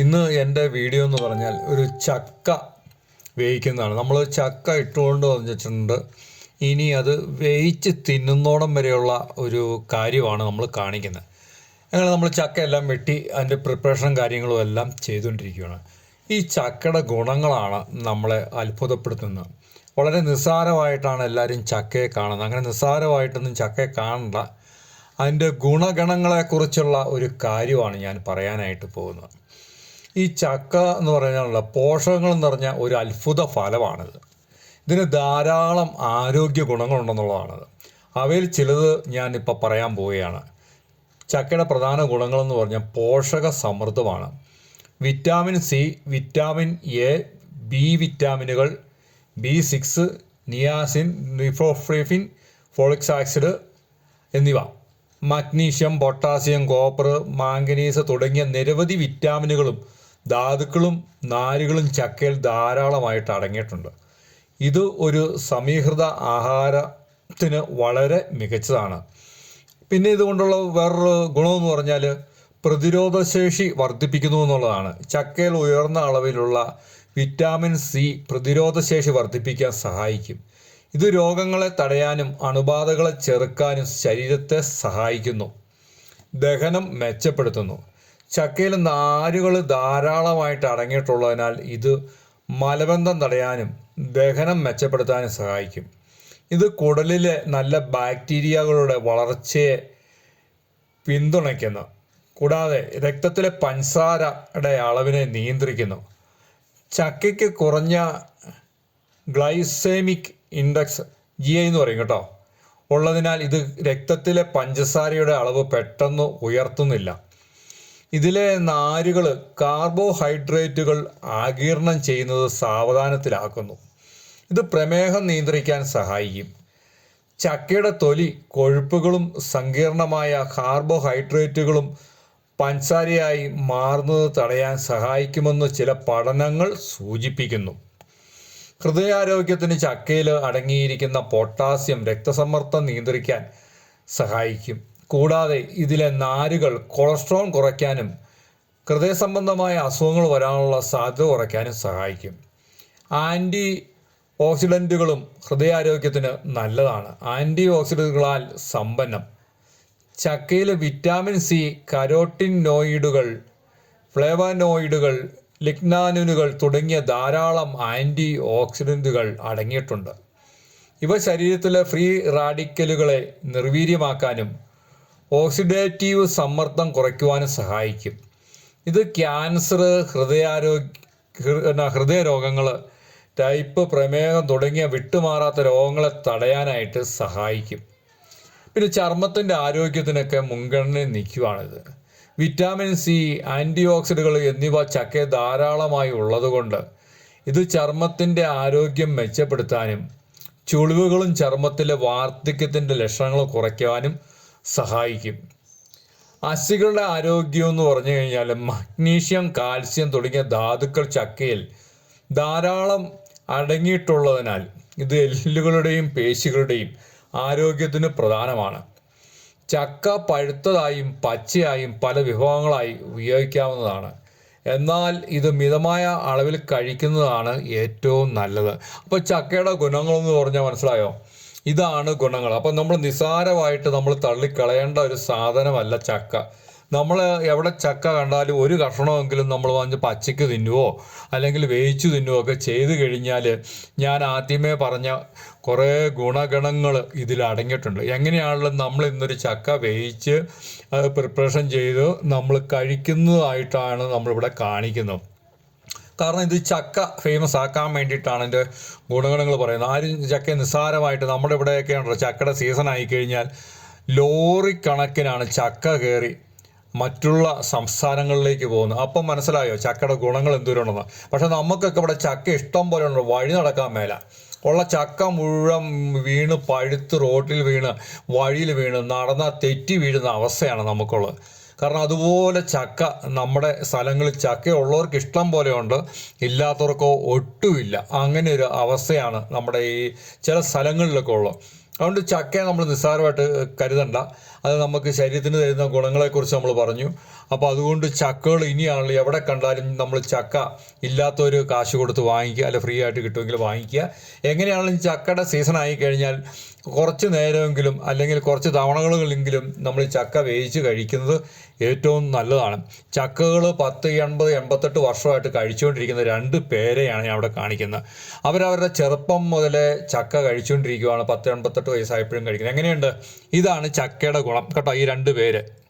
ഇന്ന് എന്റെ വീഡിയോ എന്ന് പറഞ്ഞാൽ ഒരു ചക്ക വേവിക്കുന്നതാണ്. നമ്മൾ ചക്ക ഇട്ടുകൊണ്ട് വന്നിട്ടുണ്ട്. ഇനി അത് വേവിച്ച് തിന്നുന്നോടം വരെയുള്ള ഒരു കാര്യമാണ് നമ്മൾ കാണിക്കുന്നത്. അങ്ങനെ നമ്മൾ ചക്ക എല്ലാം വെട്ടി അതിന്റെ പ്രിപ്പറേഷനും കാര്യങ്ങളും എല്ലാം ചെയ്തുകൊണ്ടിരിക്കുകയാണ്. ഈ ചക്കയുടെ ഗുണങ്ങളാണ് നമ്മളെ അത്ഭുതപ്പെടുത്തുന്നത്. വളരെ നിസ്സാരമായിട്ടാണ് എല്ലാവരും ചക്കയെ കാണുന്നത്. അങ്ങനെ നിസ്സാരമായിട്ടൊന്നും ചക്കയെ കാണണ്ട. അതിന്റെ ഗുണഗണങ്ങളെക്കുറിച്ചുള്ള ഒരു കാര്യമാണ് ഞാൻ പറയാനായിട്ട് പോകുന്നത്. ഈ ചക്ക എന്ന് പറഞ്ഞാലുള്ള പോഷകങ്ങൾ നിറഞ്ഞ ഒരു അത്ഭുത ഫലമാണിത്. ഇതിന് ധാരാളം ആരോഗ്യ ഗുണങ്ങളുണ്ടെന്നുള്ളതാണത് അവയിൽ ചിലത് ഞാൻ ഇപ്പോൾ പറയാൻ പോവുകയാണ്. ചക്കയുടെ പ്രധാന ഗുണങ്ങളെന്ന് പറഞ്ഞാൽ പോഷക സമൃദ്ധമാണ്. Vitamin C vitamin A B വിറ്റാമിനുകൾ B six niacin നിഫോഫ്രീഫിൻ ഫോളിക് ആസിഡ് എന്നിവ. മഗ്നീഷ്യം പൊട്ടാസ്യം കോപ്പർ മാംഗനീസ് തുടങ്ങിയ നിരവധി വിറ്റാമിനുകളും ധാതുക്കളും നാരുകളും ചക്കയിൽ ധാരാളമായിട്ട് അടങ്ങിയിട്ടുണ്ട്. ഇത് ഒരു സമീകൃത ആഹാരത്തിന് വളരെ മികച്ചതാണ്. പിന്നെ ഇതുകൊണ്ടുള്ള വേറൊരു ഗുണമെന്ന് പറഞ്ഞാൽ പ്രതിരോധശേഷി വർദ്ധിപ്പിക്കുന്നു എന്നുള്ളതാണ്. ചക്കയിൽ ഉയർന്ന അളവിലുള്ള വിറ്റാമിൻ സി പ്രതിരോധശേഷി വർദ്ധിപ്പിക്കാൻ സഹായിക്കും. ഇത് രോഗങ്ങളെ തടയാനും അണുബാധകളെ ചെറുക്കാനും ശരീരത്തെ സഹായിക്കുന്നു. ദഹനം മെച്ചപ്പെടുത്തുന്നു. ചക്കയിൽ നാരുകൾ ധാരാളമായിട്ട് അടങ്ങിയിട്ടുള്ളതിനാൽ ഇത് മലബന്ധം തടയാനും ദഹനം മെച്ചപ്പെടുത്താനും സഹായിക്കും. ഇത് കുടലിലെ നല്ല ബാക്ടീരിയകളുടെ വളർച്ചയെ പിന്തുണയ്ക്കുന്നു. കൂടാതെ രക്തത്തിലെ പഞ്ചസാരയുടെ അളവിനെ നിയന്ത്രിക്കുന്നു. ചക്കയ്ക്ക് കുറഞ്ഞ ഗ്ലൈസേമിക് ഇൻഡെക്സ് ജി എന്ന് പറയും കേട്ടോ. ഉള്ളതിനാൽ ഇത് രക്തത്തിലെ പഞ്ചസാരയുടെ അളവ് പെട്ടെന്ന് ഉയർത്തുന്നില്ല. ഇതിലെ നാരുകൾ കാർബോഹൈഡ്രേറ്റുകൾ ആഗിരണം ചെയ്യുന്നത് സാവധാനത്തിലാക്കുന്നു. ഇത് പ്രമേഹം നിയന്ത്രിക്കാൻ സഹായിക്കും. ചക്കയുടെ തൊലി കൊഴുപ്പുകളും സങ്കീർണമായ കാർബോഹൈഡ്രേറ്റുകളും പഞ്ചസാരയായി മാറുന്നത് തടയാൻ സഹായിക്കുമെന്ന് ചില പഠനങ്ങൾ സൂചിപ്പിക്കുന്നു. ഹൃദയാരോഗ്യത്തിന് ചക്കയിൽ അടങ്ങിയിരിക്കുന്ന പൊട്ടാസ്യം രക്തസമ്മർദ്ദം നിയന്ത്രിക്കാൻ സഹായിക്കും. കൂടാതെ ഇതിലെ നാരുകൾ കൊളസ്ട്രോൾ കുറയ്ക്കാനും ഹൃദയ സംബന്ധമായ അസുഖങ്ങൾ വരാനുള്ള സാധ്യത കുറയ്ക്കാനും സഹായിക്കും. ആന്റി ഓക്സിഡന്റുകളും ഹൃദയാരോഗ്യത്തിന് നല്ലതാണ്. ആന്റി ഓക്സിഡന്റുകളാൽ സമ്പന്നം. ചക്കയിലെ വിറ്റാമിൻ സി കരോട്ടിനോയിഡുകൾ ഫ്ലേവനോയിഡുകൾ ലിഗ്നാനുനുകൾ തുടങ്ങിയ ധാരാളം ആന്റി ഓക്സിഡന്റുകൾ അടങ്ങിയിട്ടുണ്ട്. ഇവ ശരീരത്തിലെ ഫ്രീ റാഡിക്കലുകളെ നിർവീര്യമാക്കാനും ഓക്സിഡേറ്റീവ് സമ്മർദ്ദം കുറയ്ക്കുവാനും സഹായിക്കും. ഇത് ക്യാൻസർ ഹൃദയാരോഗ്യ ഹൃദയരോഗങ്ങൾ ടൈപ്പ് പ്രമേഹം തുടങ്ങിയ വിട്ടുമാറാത്ത രോഗങ്ങളെ തടയാനായിട്ട് സഹായിക്കും. പിന്നെ ചർമ്മത്തിന്റെ ആരോഗ്യത്തിനൊക്കെ മുൻഗണന നിൽക്കുവാണിത്. വിറ്റാമിൻ സി ആന്റി ഓക്സിഡുകൾ എന്നിവ ചക്ക ധാരാളമായി ഉള്ളതുകൊണ്ട് ഇത് ചർമ്മത്തിന്റെ ആരോഗ്യം മെച്ചപ്പെടുത്താനും ചുളിവുകളും ചർമ്മത്തിലെ വാർദ്ധക്യത്തിന്റെ ലക്ഷണങ്ങൾ കുറയ്ക്കാനും സഹായിക്കും. അസ്ഥികളുടെ ആരോഗ്യം എന്ന് പറഞ്ഞു കഴിഞ്ഞാൽ മഗ്നീഷ്യം കാൽസ്യം തുടങ്ങിയ ധാതുക്കൾ ചക്കയിൽ ധാരാളം അടങ്ങിയിട്ടുള്ളതിനാൽ ഇത് എല്ലുകളുടെയും പേശികളുടെയും ആരോഗ്യത്തിന് പ്രധാനമാണ്. ചക്ക പഴുത്തതായും പച്ചയായും പല വിഭവങ്ങളായി ഉപയോഗിക്കാവുന്നതാണ്. എന്നാൽ ഇത് മിതമായ അളവിൽ കഴിക്കുന്നതാണ് ഏറ്റവും നല്ലത്. അപ്പോൾ ചക്കയുടെ ഗുണങ്ങളെന്ന് പറഞ്ഞാൽ മനസ്സിലായോ? ഇതാണ് ഗുണങ്ങൾ. അപ്പം നമ്മൾ നിസ്സാരമായിട്ട് നമ്മൾ തള്ളിക്കളയേണ്ട ഒരു സാധനമല്ല ചക്ക. നമ്മൾ എവിടെ ചക്ക കണ്ടാലും ഒരു കഷണമെങ്കിലും നമ്മൾ വന്ന് പച്ചയ്ക്ക് തിന്നുവോ അല്ലെങ്കിൽ വേവിച്ച് തിന്നുവോ ഒക്കെ ചെയ്ത് കഴിഞ്ഞാൽ ഞാൻ ആദ്യമേ പറഞ്ഞ കുറേ ഗുണഗണങ്ങൾ ഇതിൽ അടങ്ങിയിട്ടുണ്ട്. എങ്ങനെയാണല്ലോ നമ്മൾ ഇന്നൊരു ചക്ക വേവിച്ച് പ്രിപ്പറേഷൻ ചെയ്ത് നമ്മൾ കഴിക്കുന്നതായിട്ടാണ് നമ്മളിവിടെ കാണിക്കുന്നത്. കാരണം ഇത് ചക്ക ഫേമസ് ആക്കാൻ വേണ്ടിയിട്ടാണ് എന്റെ ഗുണഗണങ്ങൾ പറയുന്നത്. ആരും ചക്ക നിസ്സാരമായിട്ട് നമ്മുടെ ഇവിടെയൊക്കെ ഉണ്ടല്ലോ ചക്കയുടെ സീസൺ ആയിക്കഴിഞ്ഞാൽ ലോറി കണക്കിനാണ് ചക്ക കയറി മറ്റുള്ള സംസ്ഥാനങ്ങളിലേക്ക് പോകുന്നത്. അപ്പം മനസ്സിലായോ ചക്കയുടെ ഗുണങ്ങൾ എന്തോരമുണ്ടെന്ന് പക്ഷെ നമുക്കൊക്കെ ഇവിടെ ചക്ക ഇഷ്ടം പോലെ ഉണ്ട് വഴി നടക്കാൻ മേല. ഉള്ള ചക്ക മുഴുവൻ വീണ് പഴുത്ത് റോട്ടിൽ വീണ് വഴിയിൽ വീണ് നടന്ന തെറ്റി വീഴുന്ന അവസ്ഥയാണ് നമുക്കുള്ളത്. കാരണം അതുപോലെ ചക്ക നമ്മുടെ സ്ഥലങ്ങളിൽ ചക്ക ഉള്ളവർക്ക് ഇഷ്ടം പോലെ ഉണ്ട് ഇല്ലാത്തവർക്കോ ഒട്ടുമില്ല. അങ്ങനെ ഒരു അവസ്ഥയാണ് നമ്മുടെ ഈ ചില സ്ഥലങ്ങളിലൊക്കെ ഉള്ളത്. അതുകൊണ്ട് ചക്കയെ നമ്മൾ നിസ്സാരമായിട്ട് കരുതണ്ട. അത് നമുക്ക് ശരീരത്തിന് തരുന്ന ഗുണങ്ങളെക്കുറിച്ച് നമ്മൾ പറഞ്ഞു. അപ്പോൾ അതുകൊണ്ട് ചക്കകൾ ഇനിയാണല്ലോ എവിടെ കണ്ടാലും നമ്മൾ ചക്ക ഇല്ലാത്തൊരു കാശ് കൊടുത്ത് വാങ്ങിക്കുക അല്ലെ ഫ്രീ ആയിട്ട് കിട്ടുമെങ്കിൽ വാങ്ങിക്കുക. എങ്ങനെയാണെങ്കിലും ചക്കയുടെ സീസൺ ആയി കഴിഞ്ഞാൽ കുറച്ച് നേരമെങ്കിലും അല്ലെങ്കിൽ കുറച്ച് തവണകളെങ്കിലും നമ്മൾ ചക്ക വേവിച്ച് കഴിക്കുന്നത് ഏറ്റവും നല്ലതാണ്. ചക്കകൾ പത്ത് എൺപത് എൺപത്തെട്ട് വർഷമായിട്ട് കഴിച്ചുകൊണ്ടിരിക്കുന്ന രണ്ട് പേരെയാണ് ഞാൻ അവിടെ കാണിക്കുന്നത്. അവരവരുടെ ചെറുപ്പം മുതലേ ചക്ക കഴിച്ചുകൊണ്ടിരിക്കുകയാണ് പത്ത് എൺപത്തെട്ട് വയസ്സായപ്പോഴും കഴിക്കുന്നത്. എങ്ങനെയുണ്ട്? ഇതാണ് ചക്കയുടെ ഗുണം. കേട്ടോ ഈ രണ്ട് പേര്.